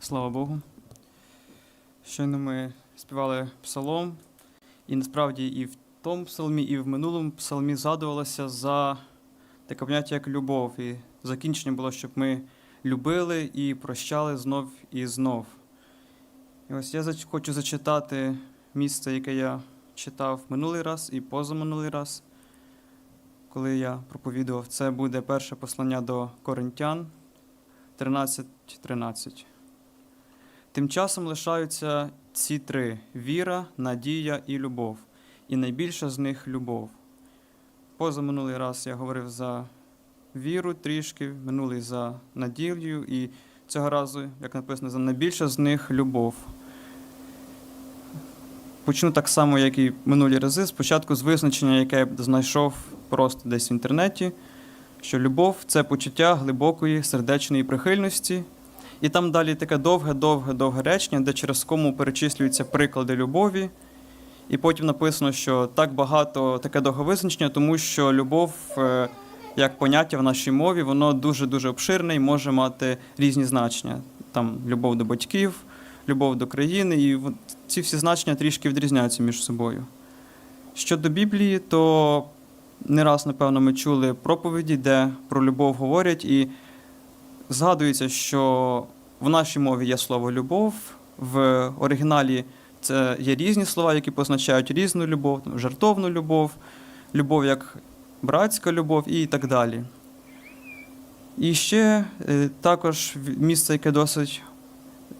Слава Богу. Щойно ми співали псалом, і насправді і в тому псалмі, і в минулому псалмі згадувалося за таке поняття, як любов. І закінчення було, щоб ми любили і прощали знов і знов. І ось я хочу зачитати місце, яке я читав минулий раз і позаминулий раз, коли я проповідував. Це буде перше послання до Коринтян 13.13. Тим часом лишаються ці три: віра, надія і любов. І найбільша з них любов. Позаминулий раз я говорив за віру трішки, минулий за надію, і цього разу, як написано, за найбільша з них любов. Почну так само, як і минулі рази. Спочатку з визначення, яке я знайшов просто десь в інтернеті, що любов це почуття глибокої сердечної прихильності. І там далі таке довге, довге, довге речення, де через кому перечислюються приклади любові. І потім написано, що так багато таке довге визначення, тому що любов, е, як поняття в нашій мові, воно дуже-дуже обширне і може мати різні значення. Там любов до батьків, любов до країни, і ці всі значення трішки відрізняються між собою. Щодо Біблії, то не раз, напевно, ми чули проповіді, де про любов говорять, і згадується, що в нашій мові є слово любов, в оригіналі це є різні слова, які позначають різну любов, жартовну любов, любов як братська любов і так далі. І ще е, також місце, яке досить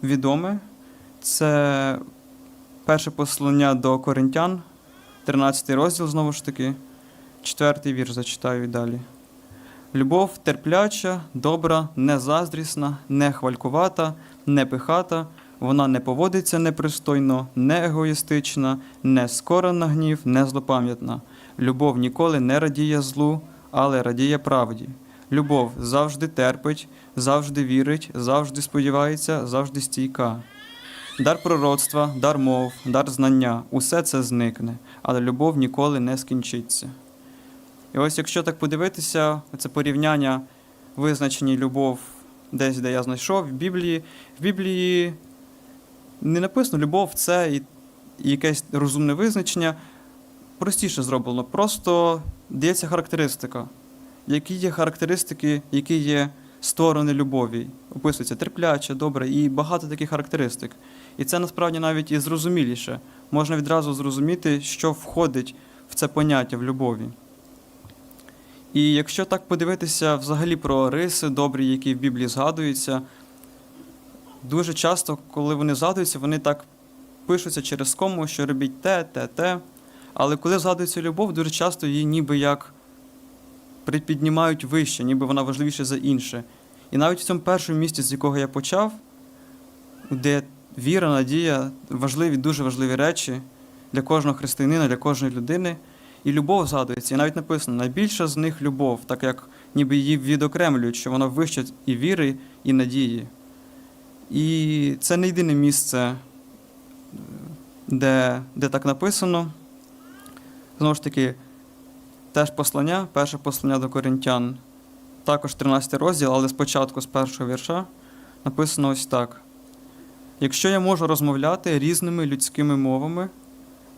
відоме, це перше послання до Коринтян, 13 розділ, знову ж таки, четвертий вірш зачитаю і далі. Любов терпляча, добра, не заздрісна, не хвалькувата, не пихата, вона не поводиться непристойно, не егоїстична, не скора на гнів, не злопам'ятна. Любов ніколи не радіє злу, але радіє правді. Любов завжди терпить, завжди вірить, завжди сподівається, завжди стійка. Дар пророцтва, дар мов, дар знання усе це зникне, але любов ніколи не скінчиться. І ось якщо так подивитися, це порівняння визначені любов десь, де я знайшов, в Біблії. В Біблії не написано любов це і, якесь розумне визначення. Простіше зроблено. Просто дається характеристика. Які є характеристики, які є сторони любові. Описується терпляче, добре, і багато таких характеристик. І це насправді навіть і зрозуміліше. Можна відразу зрозуміти, що входить в це поняття в любові. І якщо так подивитися взагалі про риси добрі, які в Біблії згадуються, дуже часто, коли вони згадуються, вони так пишуться через кому, що робіть те, те, те. Але коли згадується любов, дуже часто її ніби як припіднімають вище, ніби вона важливіша за інше. І навіть в цьому першому місці, з якого я почав, де віра, надія важливі, дуже важливі речі для кожного християнина, для кожної людини. І любов згадується, і навіть написано, найбільша з них любов, так як ніби її відокремлюють, що вона вища і віри, і надії. І це не єдине місце, де, де так написано. Знову ж таки, теж послання, перше послання до коринтян, також 13 розділ, але спочатку з першого вірша написано ось так: Якщо я можу розмовляти різними людськими мовами,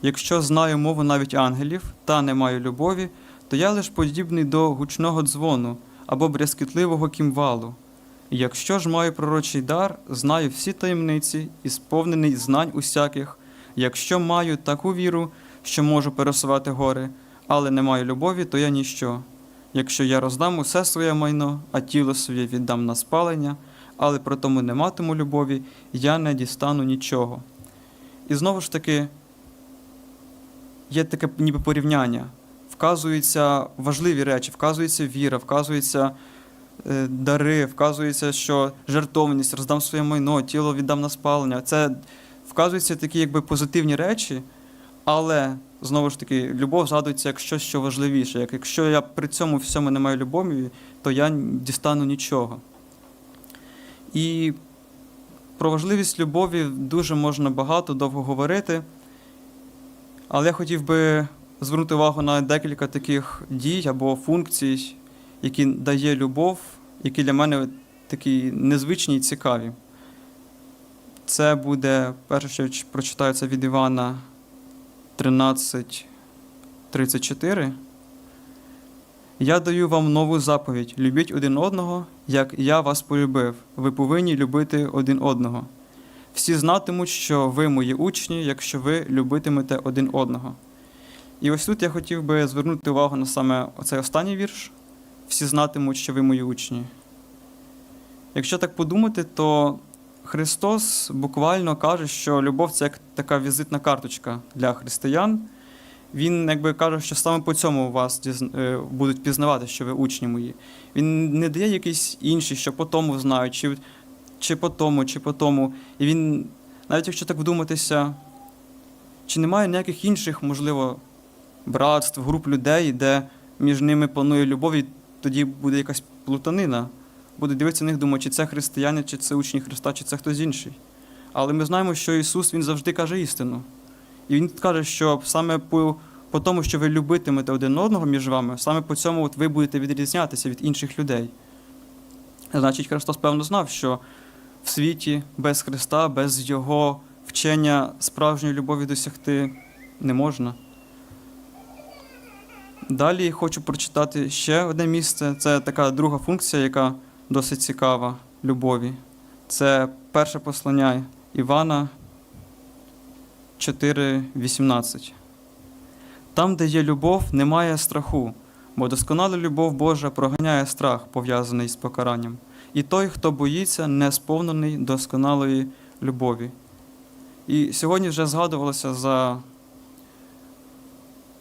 Якщо знаю мову навіть ангелів та не маю любові, то я лиш подібний до гучного дзвону або брязкітливого кімвалу. Якщо ж маю пророчий дар, знаю всі таємниці і сповнений знань усяких, якщо маю таку віру, що можу пересувати гори, але не маю любові, то я ніщо. Якщо я роздам усе своє майно, а тіло своє віддам на спалення, але при тому не матиму любові, я не дістану нічого. І знову ж таки, є таке ніби порівняння. Вказуються важливі речі, вказується віра, вказуються е, дари, вказується, що жертовність, роздам своє майно, тіло віддам на спалення. Це вказуються такі якби позитивні речі, але знову ж таки, любов згадується як щось, що важливіше. Як якщо я при цьому всьому не маю любові, то я дістану нічого. І про важливість любові дуже можна багато довго говорити. Але я хотів би звернути увагу на декілька таких дій або функцій, які дає любов, які для мене такі незвичні і цікаві. Це буде перше, що це від Івана 13, 34. Я даю вам нову заповідь: любіть один одного, як я вас полюбив. Ви повинні любити один одного. Всі знатимуть, що ви мої учні, якщо ви любитимете один одного. І ось тут я хотів би звернути увагу на саме оцей останній вірш. Всі знатимуть, що ви мої учні. Якщо так подумати, то Христос буквально каже, що любов це як така візитна карточка для християн. Він якби каже, що саме по цьому вас е, будуть пізнавати, що ви учні мої. Він не дає якісь інші, що по тому знають, чи, чи по тому, чи по тому. І він, навіть якщо так вдуматися, чи немає ніяких інших, можливо, братств, груп людей, де між ними панує любов, і тоді буде якась плутанина. Буде дивитися на них, думати, чи це християни, чи це учні Христа, чи це хтось інший. Але ми знаємо, що Ісус Він завжди каже істину. І Він каже, що саме по, по тому, що ви любитимете один одного між вами, саме по цьому от ви будете відрізнятися від інших людей. Значить, Христос, певно, знав, що в світі без Христа, без Його вчення справжньої любові досягти не можна. Далі хочу прочитати ще одне місце. Це така друга функція, яка досить цікава любові. Це перше послання Івана 4.18. Там, де є любов, немає страху, бо досконала любов Божа проганяє страх, пов'язаний з покаранням. І той, хто боїться, не сповнений досконалої любові. І сьогодні вже згадувалося за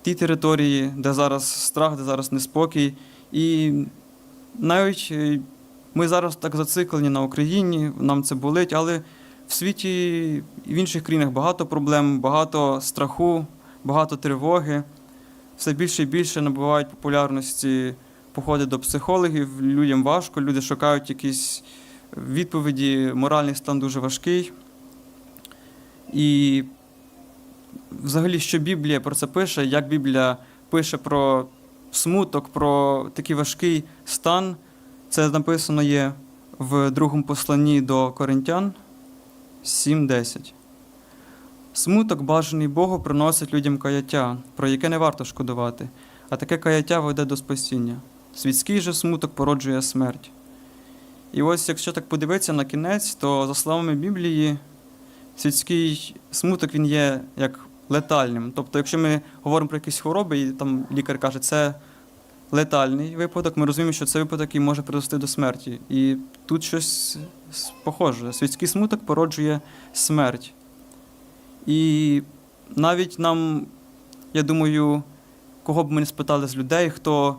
ті території, де зараз страх, де зараз неспокій. І навіть е, ми зараз так зациклені на Україні, нам це болить, але в світі і в інших країнах багато проблем, багато страху, багато тривоги. Все більше і більше набувають популярності походи до психологів, людям важко, люди шукають якісь відповіді, моральний стан дуже важкий. І взагалі, що Біблія про це пише, як Біблія пише про смуток, про такий важкий стан, це написано є в другому посланні до Коринтян 7.10. Смуток, бажаний Богу, приносить людям каяття, про яке не варто шкодувати, а таке каяття веде до спасіння. Світський же смуток породжує смерть. І ось, якщо так подивитися на кінець, то за словами Біблії, світський смуток він є як летальним. Тобто, якщо ми говоримо про якісь хвороби, і там лікар каже, це летальний випадок, ми розуміємо, що це випадок, який може привести до смерті. І тут щось похоже. Світський смуток породжує смерть. І навіть нам, я думаю, кого б ми не спитали з людей, хто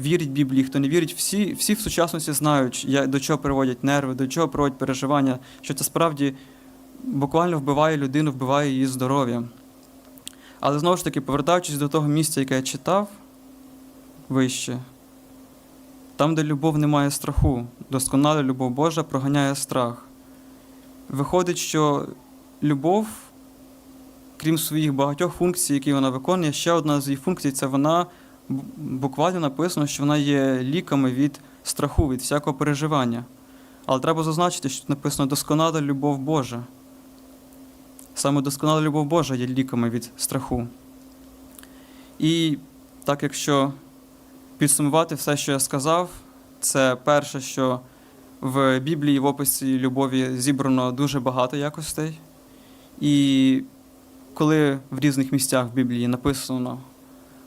вірить Біблії, хто не вірить, всі, всі в сучасності знають, до чого приводять нерви, до чого приводять переживання, що це справді буквально вбиває людину, вбиває її здоров'я. Але знову ж таки, повертаючись до того місця, яке я читав вище, там, де любов не має страху, досконала любов Божа проганяє страх. Виходить, що любов, крім своїх багатьох функцій, які вона виконує, ще одна з її функцій це вона буквально написано, що вона є ліками від страху, від всякого переживання. Але треба зазначити, що тут написано досконала любов Божа. Саме досконала любов Божа є ліками від страху. І так, якщо підсумувати все, що я сказав, це перше, що в Біблії в описі любові зібрано дуже багато якостей. І коли в різних місцях в Біблії написано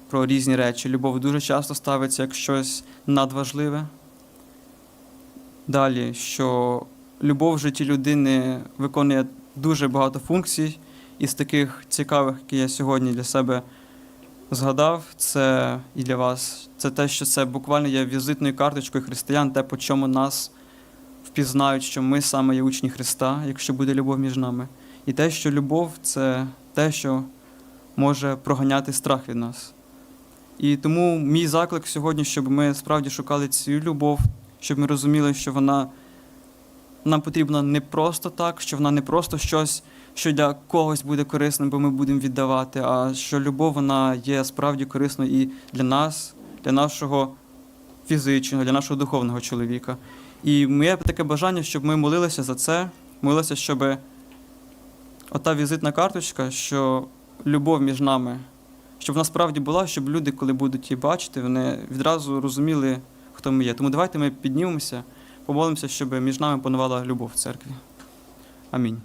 про різні речі, любов дуже часто ставиться як щось надважливе. Далі, що любов в житті людини виконує дуже багато функцій, із таких цікавих, які я сьогодні для себе згадав, це і для вас. Це те, що це буквально є візитною карточкою християн, те, по чому нас впізнають, що ми саме є учні Христа, якщо буде любов між нами. І те, що любов це те, що може проганяти страх від нас. І тому мій заклик сьогодні, щоб ми справді шукали цю любов, щоб ми розуміли, що вона нам потрібна не просто так, що вона не просто щось, що для когось буде корисним, бо ми будемо віддавати, а що любов вона є справді корисною і для нас, для нашого фізичного, для нашого духовного чоловіка. І моє таке бажання, щоб ми молилися за це, молилися, щоб ота візитна карточка, що любов між нами, щоб насправді була, щоб люди, коли будуть її бачити, вони відразу розуміли, хто ми є. Тому давайте ми піднімемося, помолимося, щоб між нами панувала любов в церкві. Амінь.